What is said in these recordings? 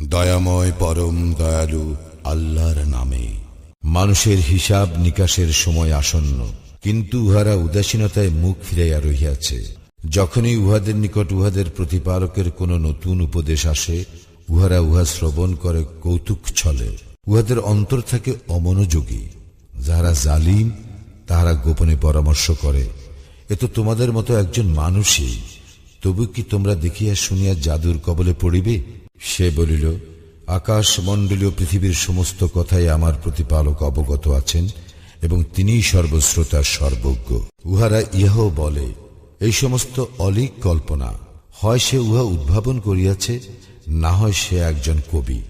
দয়াময় পরম দয়ালু আল্লাহর নামে। মানুষের হিসাব নিকাশের সময় আসন্ন, কিন্তু উহারা উদাসীনতায় মুখ ফিরাইয়া রহিয়াছে। যখনই উহাদের নিকট উহাদের প্রতিপালকের কোন নতুন উপদেশ আসে, উহারা উহা শ্রবণ করে কৌতুক ছলে। উহাদের অন্তর থাকে অমনোযোগী। যাহারা জালিম, তাহারা গোপনে পরামর্শ করে। এ তো তোমাদের মতো একজন মানুষই। তবু কি তোমরা দেখিয়া শুনিয়া জাদুর কবলে পড়িবে? সে বলিল আকাশ মণ্ডলীয় পৃথিবীর সমস্ত কথাই আমার প্রতিপালক অবগত আছেন, এবং তিনিই সর্বশ্রোতা, সর্বজ্ঞ। উহারা ইহাও বলে, এই সমস্ত অলিক কল্পনা, হয় সে উহা উদ্ভাবন করিয়াছে, না হয় সে একজন কবি।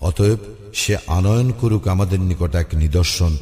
অতএব সে আনয়ন করুক আমাদের নিকট এক নিদর্শন,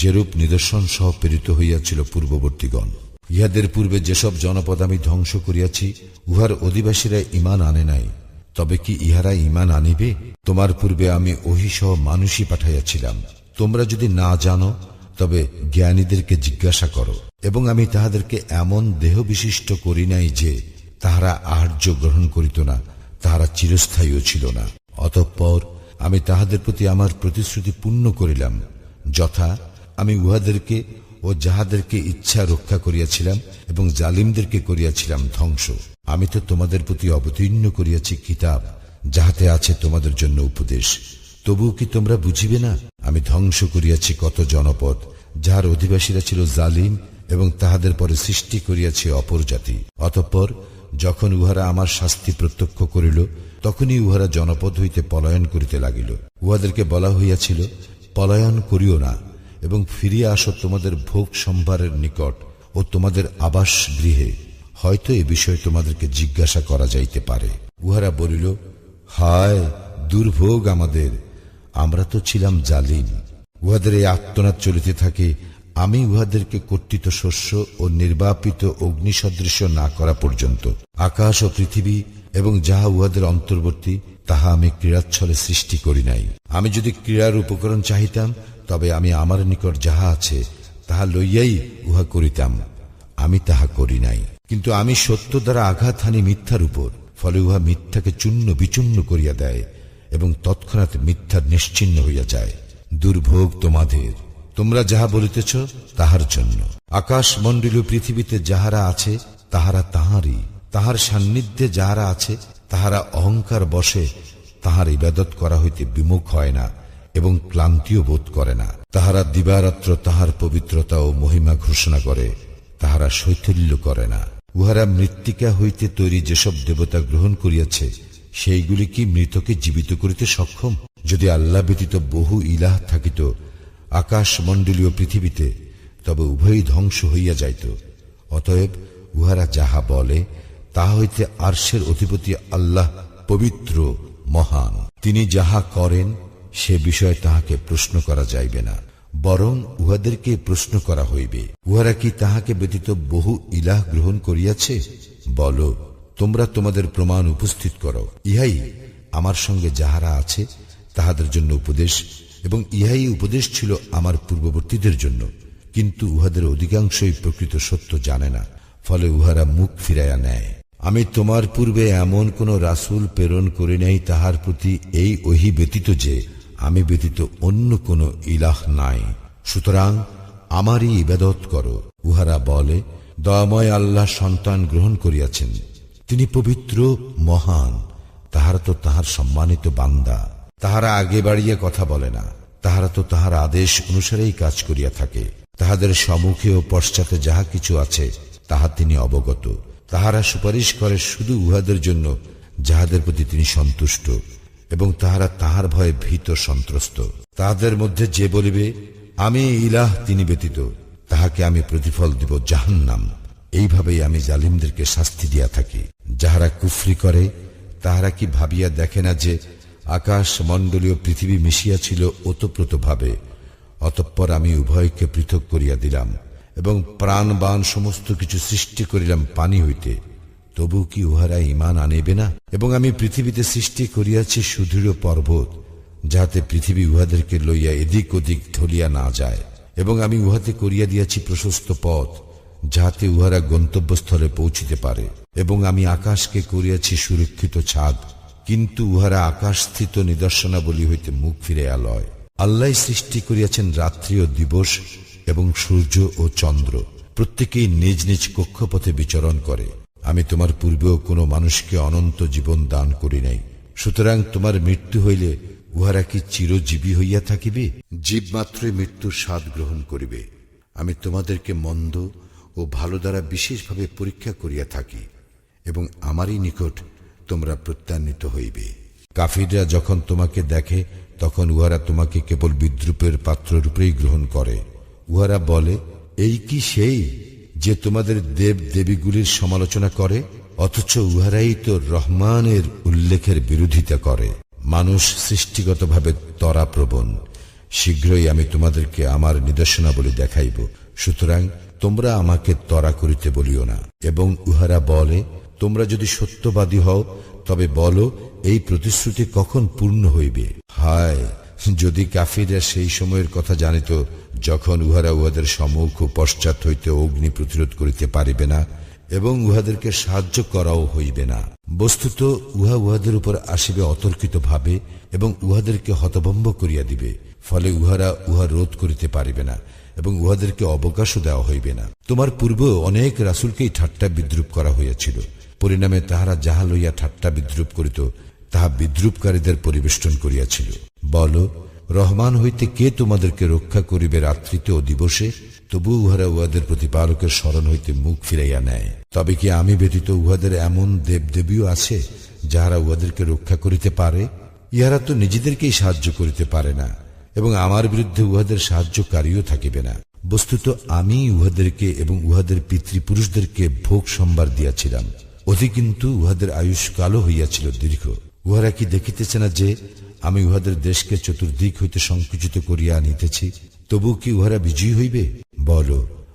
যেরূপ নিদর্শন সহ প্রেরিত হইয়াছিল পূর্ববর্তীগণ। ইহাদের পূর্বে যেসব জনপদ আমি ধ্বংস করিয়াছি, উহার অধিবাসীরা ইমান আনে নাই। তবে কি ইহারা ইমান আনিবে? তোমার পূর্বে আমি ওহিসহ মানুষই পাঠাইয়াছিলাম। তোমরা যদি না জানো, তবে জ্ঞানীদেরকে জিজ্ঞাসা করো। এবং আমি তাহাদেরকে এমন দেহ বিশিষ্ট করি নাই যে, তাহারা আহার্য গ্রহণ করিত না, তাহারা চিরস্থায়ীও ছিল না। অতঃপর আমি তাহাদের প্রতি আমার প্রতিশ্রুতি পূর্ণ করিলাম, যথা আমি উহাদেরকে ও যাহাদেরকে ইচ্ছা রক্ষা করিয়াছিলাম এবং জালিমদেরকে করিয়াছিলাম ধ্বংস। আমি তো তোমাদের প্রতি অবতীর্ণ করিয়াছি কিতাব, যাহাতে আছে তোমাদের জন্য উপদেশ। তবুও কি তোমরা বুঝিবে না? আমি ধ্বংস করিয়াছি কত জনপদ, যাহার অধিবাসীরা ছিল জালিম এবং তাহাদের পরে সৃষ্টি করিয়াছে অপর জাতি। অতঃপর যখন উহারা আমার শাস্তি প্রত্যক্ষ করিল, তখনই উহারা জনপদ হইতে পলায়ন করিতে লাগিল। উহাদেরকে বলা হইয়াছিল, পলায়ন করিও না এবং ফিরিয়া আসো তোমাদের ভোগ সম্ভারের নিকট ও তোমাদের আবাস গৃহে। হয়তো এ বিষয়ে তোমাদেরকে জিজ্ঞাসা করা যাইতে পারে। উহারা বলিল, হায়, দুর্ভোগ আমাদের, আমরা তো ছিলাম জালিম। উহাদের এই আত্মনাদ চলিতে থাকে, আমি উহাদেরকে কর্তৃত শস্য ও নির্বাপিত অগ্নি অগ্নিসদৃশ্য না করা পর্যন্ত। আকাশ ও পৃথিবী এবং যাহা উহাদের অন্তর্বর্তী, তাহা আমি ক্রীড়াচ্ছলে সৃষ্টি করি নাই। আমি যদি ক্রীড়ার উপকরণ চাহিতাম, তবে আমি আমার নিকট যাহা আছে, তাহা লইয়াই উহা করিতাম। আমি তাহা করি নাই। কিন্তু আমি সত্য দ্বারা আঘাত হানি মিথ্যার উপর, ফলে উহা মিথ্যাকে চূর্ণ বিচূর্ণ করিয়া দেয় এবং তৎক্ষণাৎ মিথ্যার নিশ্চিন্ন হইয়া যায়। দুর্ভোগ তোমাদের। তোমরা যাহা বলিতেছ, তাহার জন্য। আকাশ মণ্ডলীয় পৃথিবীতে যাহারা আছে, তাহারা তাহারই। তাহার সান্নিধ্যে যাহারা আছে, তাহারা অহংকার বসে তাহার ইবাদত করা হইতে বিমুখ হয় না এবং ক্লান্তিও বোধ করে না। তাহারা দিবারাত্র তাহার পবিত্রতা ও মহিমা ঘোষণা করে, তাহারা শৈথল্য করে না। উহারা মৃত্তিকা হইতে তৈরি যেসব দেবতা গ্রহণ করিয়াছে সেইগুলি কি মৃতকে জীবিত করিতে সক্ষম। যদি আল্লাহ ব্যতীত বহু ইলাহ থাকিত আকাশ মণ্ডলীয় পৃথিবীতে, তবে উভয়ই ধ্বংস হইয়া যাইত। অতএব উহারা যাহা বলে তাহা হইতে আর্শের অধিপতি আল্লাহ পবিত্র, মহান। তিনি যাহা করেন, সে বিষয়ে তাহাকে প্রশ্ন করা যাইবে না। বরং উহাদেরকে প্রশ্ন করা হইবে, উহারা কি তাহাকে ব্যতীত বহু ইলাহ গ্রহণ করিয়াছে? বল, তোমরা তোমাদের প্রমাণ উপস্থিত করো। ইহাই আমার সঙ্গে যাহারা আছে, তাহাদের জন্য উপদেশ, এবং ইহাই উপদেশ ছিল আমার পূর্ববর্তীদের জন্য। কিন্তু উহাদের অধিকাংশই প্রকৃত সত্য জানে না, ফলে উহারা মুখ ফিরাইয়া নেয়। আমি তোমার পূর্বে এমন কোন রাসূল প্রেরণ করি নাই তাহার প্রতি এই ওহি ব্যতীত যে আমি ব্যতীত অন্য কোন ইলাহ নাই। সুতরাং আমারই ইবাদত করো, উহারা বলে, দয়াময় আল্লাহ সন্তান গ্রহণ করিয়াছেন। তিনি পবিত্র, মহান, তাহারা তো তাহার সম্মানিত বান্দা। তাহারা আগে বাড়িয়ে কথা বলে না। তাহারা তো তাহার আদেশ অনুসারেই কাজ করিয়া থাকে। তাহাদের সম্মুখে ও পশ্চাতে যাহা কিছু আছে, তাহা তিনি অবগত। তাহারা সুপারিশ করে শুধু উহাদের জন্য, যাহাদের প্রতি তিনি সন্তুষ্ট। এবং তাহারা তাহার ভয়ে ভীত সন্ত্রস্ত। তাহাদের মধ্যে যে বলিবে, আমি ইলাহ তিনি ব্যতীত, তাহাকে আমি প্রতিফল দিব জাহান্নাম। এইভাবেই আমি জালিমদেরকে শাস্তি দিয়া থাকি। যাহারা কুফরি করে, তাহারা কি ভাবিয়া দেখে না যে, আকাশ মণ্ডলীয় পৃথিবী মিশিয়া ছিল ওতপ্রোতভাবে, অতঃপর আমি উভয়কে পৃথক করিয়া দিলাম এবং প্রাণবান সমস্ত কিছু সৃষ্টি করিলাম পানি হইতে। তবু কি উহারা ইমান আনিবে না? এবং আমি পৃথিবীতে সৃষ্টি করিয়াছি সুদৃঢ় পর্বত, যাহাতে পৃথিবী উহাদেরকে লইয়া এদিক ওদিক ঢলিয়া না যায়। এবং আমি উহাতে করিয়া দিয়াছি প্রশস্ত পথ, যাহাতে উহারা গন্তব্যস্থলে পৌঁছিতে পারে। এবং আমি আকাশকে করিয়াছি সুরক্ষিত ছাদ, কিন্তু উহারা আকাশস্থিত নিদর্শনাবলী হইতে মুখ ফিরে লয়। আল্লাহ সৃষ্টি করিয়াছেন রাত্রি ও দিবস, এবং সূর্য ও চন্দ্র, প্রত্যেকেই নিজ নিজ কক্ষপথে বিচরণ করে। আমি তোমার পূর্বেও কোনো মানুষকে অনন্ত জীবন দান করি নাই। সুতরাং তোমার মৃত্যু হইলে উহারা কি চিরজীবী হইয়া থাকিবে? জীব মাত্রই মৃত্যুর স্বাদ গ্রহণ করিবে। আমি তোমাদেরকে মন্দ ও ভালো দ্বারা বিশেষভাবে পরীক্ষা করিয়া থাকি এবং আমারই নিকট তোমরা প্রত্যান্বিত হইবে। কাফিররা যখন তোমাকে দেখে, তখন উহারা তোমাকে কেবল বিদ্রুপের পাত্ররূপেই গ্রহণ করে। উহারা বলে, এই কি সেই? যে তোমাদের দেব দেবীগুলির সমালোচনা করে, অথচ উহারাই তো রহমানের উল্লেখের বিরোধিতা করে। মানুষ সৃষ্টিগতভাবে তরাপ্রবণ। শীঘ্রই আমি তোমাদেরকে আমার নিদর্শনাবলী দেখাইব। সুতরাং তোমরা আমাকে তরা করিতে বলিও না। এবং উহারা বলে, তোমরা যদি সত্যবাদী হও, তবে বলো, এই প্রতিশ্রুতি কখন পূর্ণ হইবে? হায়! যদি কাফিররা সেই সময়ের কথা জানিত, যখন উহারা উহাদের সম্মুখ পশ্চাৎ হইতে অগ্নি প্রতিরোধ করিতে পারিবে না, এবং উহাদেরকে সাহায্য করাও হইবে না। বস্তুত উহা উহাদের উপর আসিবে অতর্কিত ভাবে এবং উহাদেরকে হতভম্ব করিয়া দিবে, ফলে উহারা উহা রোধ করিতে পারিবে না, এবং উহাদেরকে অবকাশও দেওয়া হইবে না। তোমার পূর্বে অনেক রাসুলকেই ঠাট্টা বিদ্রুপ করা হইয়াছিল। পরিণামে তাহারা যাহা লইয়া ঠাট্টা বিদ্রুপ করিত, তাহা বিদ্রুপকারীদের পরিবেষ্টন করিয়াছিল। বল, রহমান হইতে কে তোমাদেরকে রক্ষা করিবে রাত্রিতে ও দিবসে? তবু উহারা উহাদের প্রতিপালকের স্মরণ হইতে মুখ ফিরাইয়া নেয়। তবে কি আমি ব্যতীত উহাদের এমন দেবদেবীও আছে, যাহারা উহাদেরকে রক্ষা করিতে পারে? ইহারা তো নিজেদেরকেই সাহায্য করিতে পারে না, এবং আমার বিরুদ্ধে উহাদের সাহায্যকারীও থাকিবে না। বস্তুত আমি উহাদেরকে এবং উহাদের পিতৃপুরুষদেরকে ভোগ সম্বার দিয়াছিলাম অধি কিন্তু উহাদের আয়ুষ কালো হইয়াছিল দীর্ঘ। উহারা কি দেখিতেছে না যে আমি উহাদের দেশকে চতুর্দিক হইতে সংকুচিত করিয়া আনিতেছি তবু কি উহারা বিজয়ী হইবে? বল,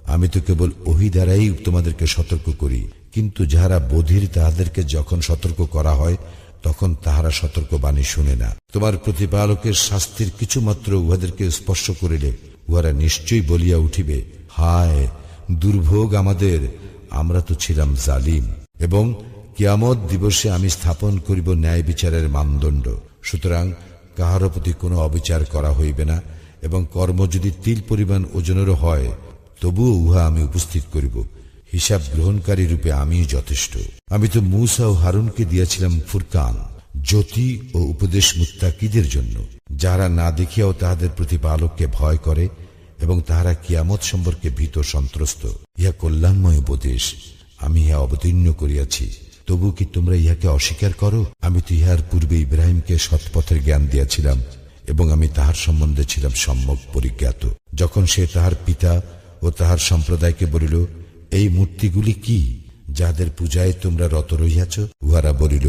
আমি তো কেবল ওহি দ্বারাই তোমাদেরকে সতর্ক করি, কিন্তু যাহারা বধির তাহাদেরকে যখন সতর্ক করা হয়, তখন তাহারা সতর্ক বাণী শুনে না। তোমার প্রতিপালকের শাস্তির কিছুমাত্র উহাদেরকে স্পর্শ করিলে উহারা নিশ্চয়ই বলিয়া উঠিবে, হায়, দুর্ভোগ আমাদের, আমরা তো ছিলাম জালিম। এবং কিয়ামত দিবসে আমি স্থাপন করিব ন্যায় বিচারের মানদণ্ড। সুতরাং কাহার প্রতি কোনো অবিচার করা হইবে না, এবং কর্ম যদি তিল পরিমাণ ওজনেরও হয়, তবুও উহা আমি উপস্থিত করিব। হিসাব গ্রহণকারী রূপে আমিই যথেষ্ট। আমি তো মূসা ও হারুনকে দিয়াছিলাম ফুরকান, জ্যোতি ও উপদেশ মুত্তাকিদের জন্য। যারা না দেখিয়াও তাহাদের প্রতিপালককে ভয় করে, এবং তাহারা কিয়ামত সম্পর্কে ভীত সন্ত্রস্ত। ইহা কল্যাণময় উপদেশ, আমি ইহা অবতীর্ণ করিয়াছি। তবু কি তোমরা ইহাকে অস্বীকার করো? আমি তো ইহার পূর্বে ইব্রাহিমকে সৎপথের জ্ঞান দিয়াছিলাম, এবং আমি তাহার সম্বন্ধে ছিলাম সম্যক পরিজ্ঞাত। যখন সে তাহার পিতা ও তাহার সম্প্রদায়কে বলিল, এই মূর্তিগুলি কি? যাদের পূজায় তোমরা রত রহিয়াছ? উহারা বলিল,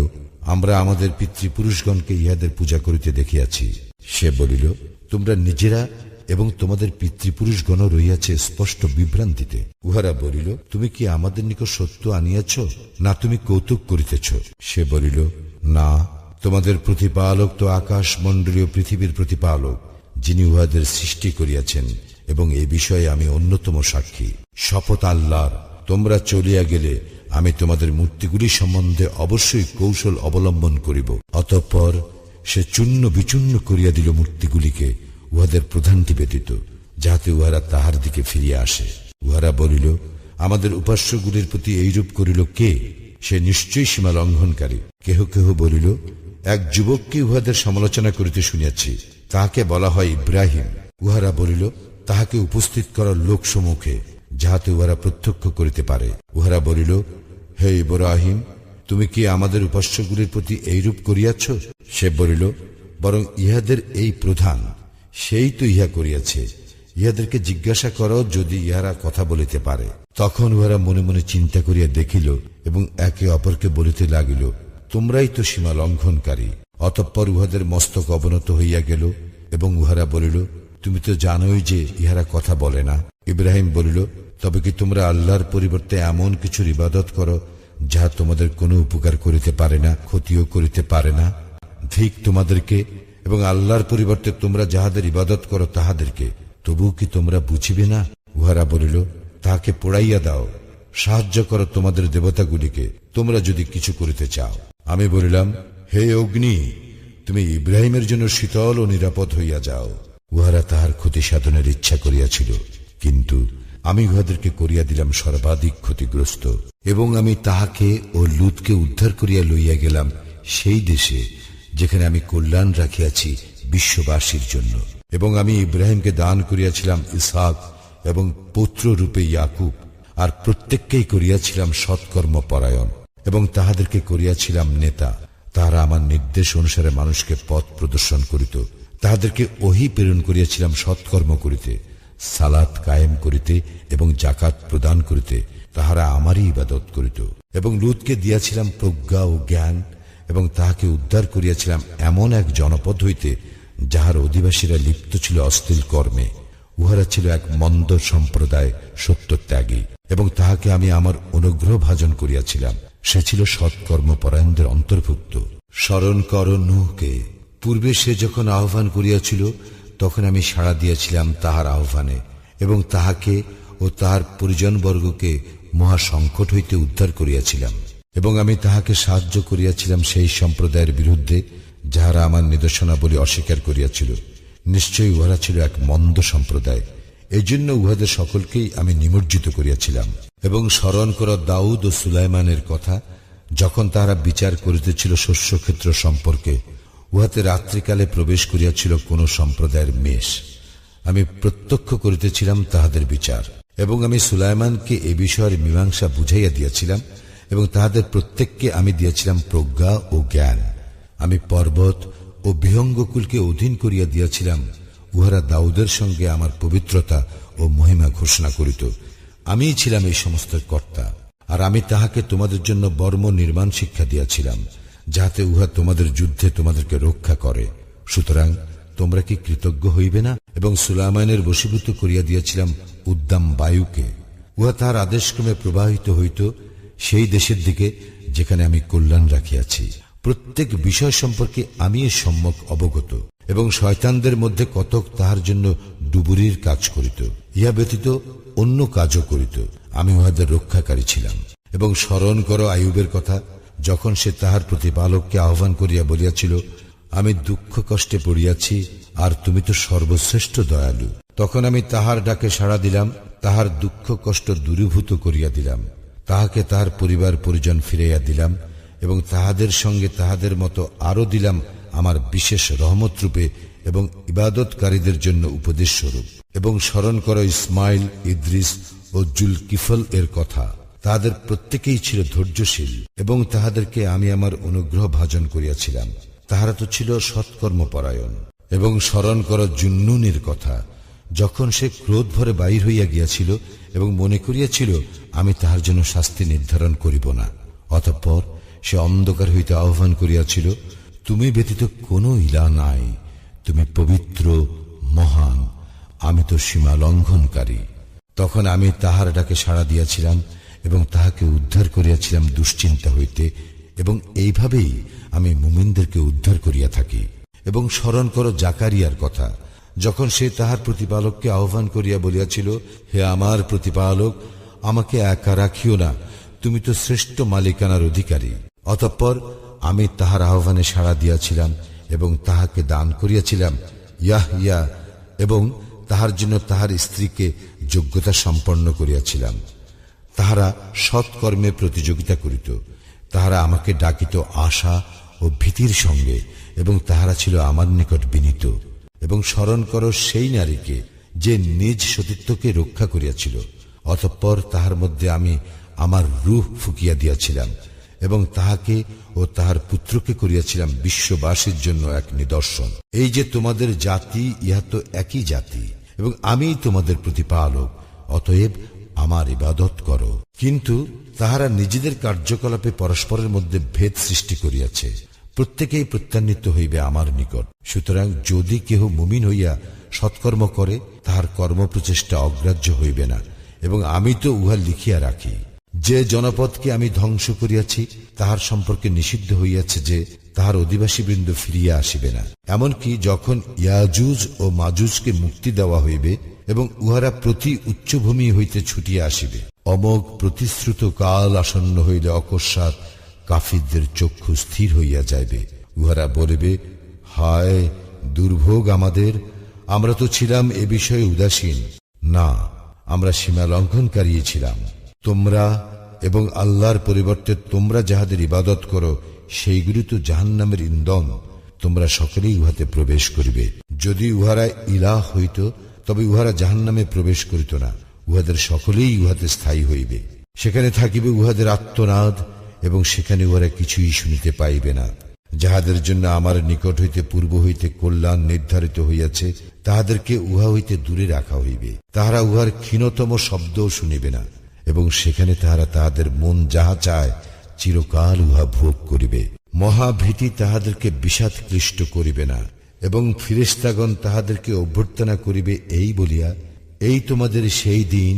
আমরা আমাদের পিতৃপুরুষগণকে ইহাদের পূজা করিতে দেখিয়াছি। সে বলিল, তোমরা নিজেরা এবং তোমাদের পিতৃপুরুষগণ রহিয়াছে স্পষ্ট বিভ্রান্তিতে। উহারা বলিল, তুমি কি আমাদের নিকট সত্য আনিয়াছ? না তুমি কৌতুক করিতেছ? সে বলিল, না, তোমাদের প্রতিপালক তো আকাশ মণ্ডলীয় পৃথিবীর প্রতিপালক, যিনি উহাদের সৃষ্টি করিয়াছেন, এবং এ বিষয়ে আমি অন্যতম সাক্ষী। শপথ আল্লাহর, তোমরা চলিয়া গেলে আমি তোমাদের মূর্তিগুলি সম্বন্ধে অবশ্যই কৌশল অবলম্বন করিব। অতঃপর সে চূর্ণ বিচূর্ণ করিয়া দিল মূর্তিগুলিকে উহাদের প্রধানটি ব্যতীত যাহাতে উহারা তাহার দিকে ফিরিয়া আসে। উহারা বলিল, আমাদের উপাস্যগুলির প্রতি এইরূপ করিল কে? সে নিশ্চয়ই সীমা লঙ্ঘনকারী। কেহ কেহ বলিল, এক যুবককে উহাদের সমালোচনা করিতে শুনিয়াছি, তাহাকে বলা হয় ইব্রাহিম। উহারা বলিল, তাহাকে উপস্থিত করার লোক সম্মুখে যাহাতে উহারা প্রত্যক্ষ করিতে পারে। উহারা বলিল, হে ইব্রাহিম, তুমি কি আমাদের উপাস্যগুলির প্রতি এইরূপ করিয়াছ? সে বলিল, বরং ইহাদের এই প্রধান। সেই তো ইহা করিয়াছে। ইহাদেরকে জিজ্ঞাসা করো যদি ইহারা কথা বলিতে পারে। তখন উহারা মনে মনে চিন্তা করিয়া দেখিল এবং একে অপরকে বলিতে লাগিল, তোমরাই তো সীমা লঙ্ঘনকারী। অতঃপর উহাদের মস্তক অবনত হইয়া গেল এবং উহারা বলিল, তুমি তো জানোই যে ইহারা কথা বলে না। ইব্রাহিম বলিল, তবে কি তোমরা আল্লাহর পরিবর্তে এমন কিছুর ইবাদত করো যাহা তোমাদের কোনো উপকার করিতে পারে না, ক্ষতিও করিতে পারে না? ঠিক তোমাদেরকে এবং আল্লাহর পরিবর্তে তোমরা যাহাদের ইবাদত করো তাহাদেরকে তবু কি তোমরা বুঝিবে না? উহারা বলিল, তাহাকে পোড়াইয়া দাও, সাহায্য করো তোমাদের দেবতাগুলিকে, তোমরা যদি কিছু করিতে চাও। আমি বলিলাম, হে অগ্নি, তুমি ইব্রাহিমের জন্য শীতল ও নিরাপদ হইয়া যাও। উহারা তাহার ক্ষতি সাধনের ইচ্ছা করিয়াছিল, কিন্তু আমি উহাদেরকে করিয়া দিলাম সর্বাধিক ক্ষতিগ্রস্ত, এবং আমি তাহাকে ও লুতকে উদ্ধার করিয়া লইয়া গেলাম সেই দেশে যেখানে আমি কল্যাণ রাখিয়াছি বিশ্ববাসীর জন্য। এবং আমি ইব্রাহিমকে দান করিয়াছিলাম ইসহাক এবং পুত্র রূপে ইয়াকুব, আর প্রত্যেককেই করিয়াছিলাম সৎকর্ম পরায়ণ এবং তাহাদেরকে করিয়াছিলাম নেতা। তাহারা আমার নির্দেশ অনুসারে মানুষকে পথ প্রদর্শন করিত। তাহাদেরকে ওহি প্রেরণ করিয়াছিলাম সৎকর্ম করিতে, সালাত কায়েম করিতে এবং জাকাত প্রদান করিতে। তাহারা আমারই ইবাদত করিত। এবং লুতকে দিয়াছিলাম প্রজ্ঞা ও জ্ঞান এবং তাহাকে উদ্ধার করিয়াছিলাম এমন এক জনপদ হইতে, যাহার অধিবাসীরা লিপ্ত ছিল অশ্লীল কর্মে। উহারা ছিল এক মন্দ সম্প্রদায় সত্যত্যাগী, এবং তাহাকে আমি আমার অনুগ্রহ ভাজন করিয়াছিলাম। সে ছিল সৎকর্ম সৎকর্মপরায়ণদের অন্তর্ভুক্ত। স্মরণ কর নুহকে, পূর্বে সে যখন আহ্বান করিয়াছিল, তখন আমি সাড়া দিয়াছিলাম তাহার আহ্বানে, এবং তাহাকে ও তাহার পরিজনবর্গকে মহা সংকট হইতে উদ্ধার করিয়াছিলাম। এবং আমি তাহাকে সাহায্য করিয়াছিলাম সেই সম্প্রদায়ের বিরুদ্ধে, যাহারা আমার নিদর্শনাবলী অস্বীকার করিয়াছিল। নিশ্চয়ই উহারা ছিল এক মন্দ সম্প্রদায়। এই জন্য উহাদের সকলকেই আমি নিমজ্জিত করিয়াছিলাম। এবং স্মরণ করা দাউদ ও সুলাইমানের কথা, যখন তাহারা বিচার করিতেছিল শস্যক্ষেত্র সম্পর্কে, উহাতে রাত্রিকালে প্রবেশ করিয়াছিল কোন সম্প্রদায়ের মেষ। আমি প্রত্যক্ষ করিতেছিলাম তাহাদের বিচার। এবং আমি সুলাইমানকে এ বিষয়ের মীমাংসা বুঝাইয়া দিয়াছিলাম এবং তাহাদের প্রত্যেককে আমি দিয়াছিলাম প্রজ্ঞা ও জ্ঞান। আমি পর্বত ও বিহঙ্গকুলকে অধীন করিয়া দিয়াছিলাম, উহারা দাউদের সঙ্গে আমার পবিত্রতা ও মহিমা ঘোষণা করিত। আমিই ছিলাম এই সমস্ত কর্তা, আর আমি তাহাকে তোমাদের জন্য বর্ম নির্মাণ শিক্ষা দিয়াছিলাম, যাহাতে উহা তোমাদের যুদ্ধে তোমাদেরকে রক্ষা করে। সুতরাং তোমরা কি কৃতজ্ঞ হইবে না? এবং সুলাইমানের বশীভূত করিয়া দিয়াছিলাম উদ্দাম বায়ুকে। উহা তাহার আদেশক্রমে প্রবাহিত হইত সেই দেশের দিকে যেখানে আমি কল্যাণ রাখিয়াছি। প্রত্যেক বিষয় সম্পর্কে আমি সম্যক অবগত এবং শয়তানদের মধ্যে কতক তাহার জন্য ডুবুরির কাজ করিত। ইহা ব্যতীত অন্য কাজও করিত। আমি উহাদের রক্ষাকারী ছিলাম এবং স্মরণ করো আয়ুবের কথা, যখন সে তাহার প্রতিপালককে আহ্বান করিয়া বলিয়াছিল, আমি দুঃখ কষ্টে পড়িয়াছি, আর তুমি তো সর্বশ্রেষ্ঠ দয়ালু। তখন আমি তাহার ডাকে সাড়া দিলাম, তাহার দুঃখ কষ্ট দূরীভূত করিয়া দিলাম। তাহাকে তাহার পরিবার পরিজন ফিরাইয়া দিলাম এবং তাহাদের সঙ্গে তাহাদের মতো আরও দিলাম আমার বিশেষ রহমত রূপে এবং ইবাদতকারীদের জন্য উপদেশ স্বরূপ এবং স্মরণ কর ইসমাইল, ইদ্রিস ও জুল কিফল এর কথা। তাহাদের প্রত্যেকেই ছিল ধৈর্যশীল এবং তাহাদেরকে আমি আমার অনুগ্রহ ভাজন করিয়াছিলাম। তাহারা তো ছিল সৎকর্মপরায়ণ। এবং স্মরণ কর জুন্নুনের কথা। যখন সে ক্রোধ ভরে বাহির হইয়া গিয়াছিল এবং মনে করিয়াছিল, আমি তাহার জন্য শাস্তি নির্ধারণ করিব না। অতঃপর সে অন্ধকার হইতে আহ্বান করিয়াছিল, তুমি ব্যতীত কোনো ইলা নাই। তুমি পবিত্র, মহান। আমি তো সীমা লঙ্ঘনকারী। তখন আমি তাহার ডাকে সাড়া দিয়াছিলাম এবং তাহাকে উদ্ধার করিয়াছিলাম দুশ্চিন্তা হইতে এবং এইভাবেই আমি মুমিনদেরকে উদ্ধার করিয়া থাকি। এবং স্মরণ করো জাকারিয়ার কথা যখন সে তাহার প্রতিপালককে আহ্বান করিয়া বলিয়াছিল, হে আমার প্রতিপালক, আমাকে একা রাখিও না, তুমি তো শ্রেষ্ঠ মালিকানার অধিকারী। অতঃপর আমি তাহার আহ্বানে সাড়া দিয়াছিলাম এবং তাহাকে দান করিয়াছিলাম, ইয়াহ, ইয়া, এবং তাহার জন্য তাহার স্ত্রীকে যোগ্যতা সম্পন্ন করিয়াছিলাম। তাহারা সৎকর্মে প্রতিযোগিতা করিত। তাহারা আমাকে ডাকিত আশা ও ভীতির সঙ্গে এবং তাহারা ছিল আমার নিকট বিনীত। এবং স্মরণ করো সেই নারীকে যে নিজ সতীত্বকে রক্ষা করিয়াছিল, অতঃপর তাহার মধ্যে আমি আমার রূহ ফুকিয়া দিয়াছিলাম এবং তাহাকে ও তাহার পুত্রকে করিয়াছিলাম বিশ্ববাসীর জন্য এক নিদর্শন। এই যে তোমাদের জাতি, ইহা তো একই জাতি এবং আমি তোমাদের প্রতিপালক, অতএব আমার ইবাদত করো। কিন্তু তাহারা নিজেদের কার্যকলাপে পরস্পরের মধ্যে ভেদ সৃষ্টি করিয়াছে। প্রত্যেকেই প্রত্যান্বিত হইবে আমার নিকট। সুতরাং যদি কেহ মুমিন হইয়া সৎকর্ম করে, তাহার কর্মপ্রচেষ্টা অগ্রাহ্য হইবে না, এবং আমি তো উহা লিখিয়া রাখি। যে জনপদকে আমি ধ্বংস করিয়াছি, তাহার সম্পর্কে নিষিদ্ধ হইয়াছে যে, তাহার অধিবাসীবৃন্দ ফিরিয়া আসিবে না। এমনকি যখন ইয়াজুজ ও মাজুজকে মুক্তি দেওয়া হইবে, এবং উহারা প্রতি উচ্চভূমি হইতে ছুটিয়া আসিবে, অমোঘ প্রতিশ্রুত কাল আসন্ন হইলে অকস্মাৎ কাফিরদের চক্ষু স্থির হইয়া যাইবে। উহারা বলিবে, হায়, দুর্ভোগ আমাদের, আমরা তো ছিলাম এ বিষয়ে উদাসীন। না, আমরা সীমা লঙ্ঘনকারী ছিলাম তোমরা এবং আল্লাহর পরিবর্তে তোমরা যাহাদের ইবাদত করো, সেইগুলি তো জাহান্নামের ইন্ধন। তোমরা সকলেই উহাতে প্রবেশ করিবে। যদি উহারা ইলাহ হইত, তবে উহারা জাহান্নামে প্রবেশ করিত না। উহাদের সকলেই উহাতে স্থায়ী হইবে। সেখানে থাকিবে উহাদের আত্মনাদ এবং সেখানে উহারা কিছুই শুনিতে পাইবে না। যাহাদের জন্য আমার নিকট হইতে পূর্ব হইতে কল্যাণ নির্ধারিত হইয়াছে, তাহাদেরকে উহা হইতে দূরে রাখা হইবে। তাহারা উহার ক্ষীণতম শব্দও শুনিবে না, এবং সেখানে তাহারা তাহাদের মন যাহা চায়, চিরকাল উহা ভোগ করিবে। মহাভীতি তাহাদেরকে বিষাদ ক্লিষ্ট করিবে না, এবং ফিরেস্তাগণ তাহাদেরকে অভ্যর্থনা করিবে এই বলিয়া, এই তোমাদের সেই দিন,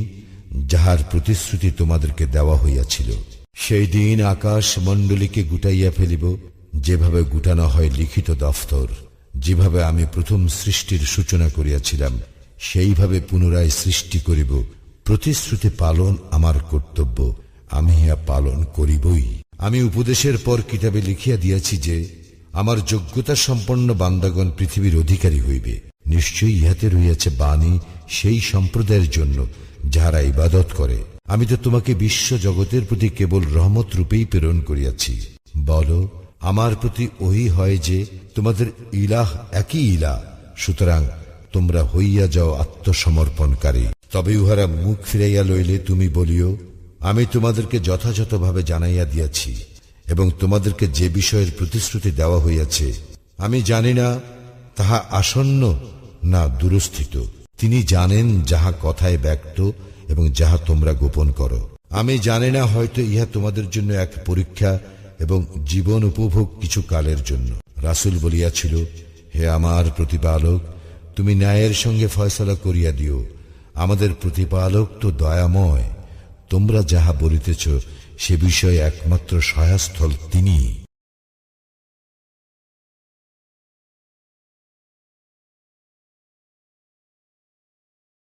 যাহার প্রতিশ্রুতি তোমাদেরকে দেওয়া হইয়াছিল। সেই দিন আকাশ মণ্ডলীকে গুটাইয়া ফেলিব, যেভাবে গুটানো হয় লিখিত দফতর, যেভাবে আমি প্রথম সৃষ্টির সূচনা করিয়াছিলাম, সেইভাবে পুনরায় সৃষ্টি করিব, প্রতিশ্রুতি পালন আমার কর্তব্য, আমি ইহা পালন করিবই। আমি উপদেশের পর কিতাবে লিখিয়া দিয়াছি যে, আমার যোগ্যতা সম্পন্ন বান্দাগণ পৃথিবীর অধিকারী হইবে। নিশ্চয়ই ইহাতে রইয়াছে বাণী সেই সম্প্রদায়ের জন্য, যাহারা ইবাদত করে। আমি তো তোমাকে বিশ্ব জগতের প্রতি কেবল রহমত রূপেই প্রেরণ করিয়াছি। বলো, আমার প্রতি ওই হয় যে তোমাদের ইলাহ একই ইলাহ, সুতরাং তোমরা হইয়া যাও আত্মসমর্পণকারী। তবে উহারা মুখ ফিরাইয়া লইলে তুমি বলিও, আমি তোমাদেরকে যথাযথভাবে জানাইয়া দিয়াছি, এবং তোমাদেরকে যে বিষয়ের প্রতিশ্রুতি দেওয়া হইয়াছে, আমি জানি না তাহা আসন্ন না দূরস্থিত। তিনি জানেন যাহা কথায় ব্যক্ত এবং যাহা তোমরা গোপন করো। আমি জানি না হয়তো ইহা তোমাদের জন্য এক পরীক্ষা এবং জীবন উপভোগ কিছু কালের জন্য। রাসুল বলিয়াছিল, হে আমার প্রতিপালক, তুমি ন্যায়ের সঙ্গে ফয়সলা করিয়া দিও। আমাদের প্রতিপালক তো দয়াময়। তোমরা যাহা বলিতেছ, সে বিষয়ে একমাত্র সহায়স্থল তিনি